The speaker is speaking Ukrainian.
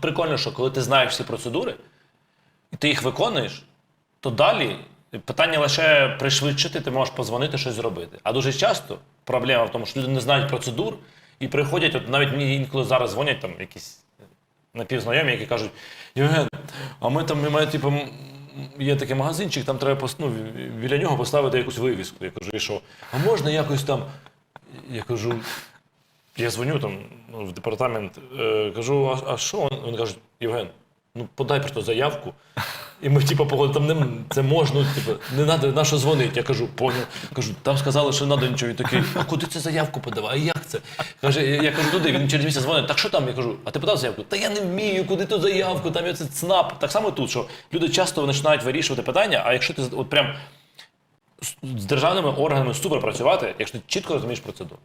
Прикольно, що коли ти знаєш всі процедури, і ти їх виконуєш, то далі питання лише пришвидшити, ти можеш позвонити, щось зробити. А дуже часто проблема в тому, що люди не знають процедур і приходять, от навіть мені інколи зараз дзвонять там якісь напівзнайомі, які кажуть: Євген, а ми там, ми типу, є такий магазинчик, там треба ну, біля нього поставити якусь вивіску. Я кажу, і що? А можна якось там. Я кажу, я дзвоню там ну, в департамент, е, кажу, а, а що? Вони кажуть, Євген, ну подай просто заявку. І ми, типу, погодили, там не, це можна, типу, не треба, на що дзвонити. Я кажу, поняв. Кажу, там сказали, що не треба нічого. Він такий, а куди це заявку подавай? А як це? Каже, я, я кажу, туди, він через місяць дзвонить, так що там? Я кажу, а ти подав заявку? Та я не вмію, куди ту заявку, там є це ЦНАП. Так само тут, що люди часто починають вирішувати питання, а якщо ти от прям з- з державними органами супер працювати, якщо ти чітко розумієш процедуру.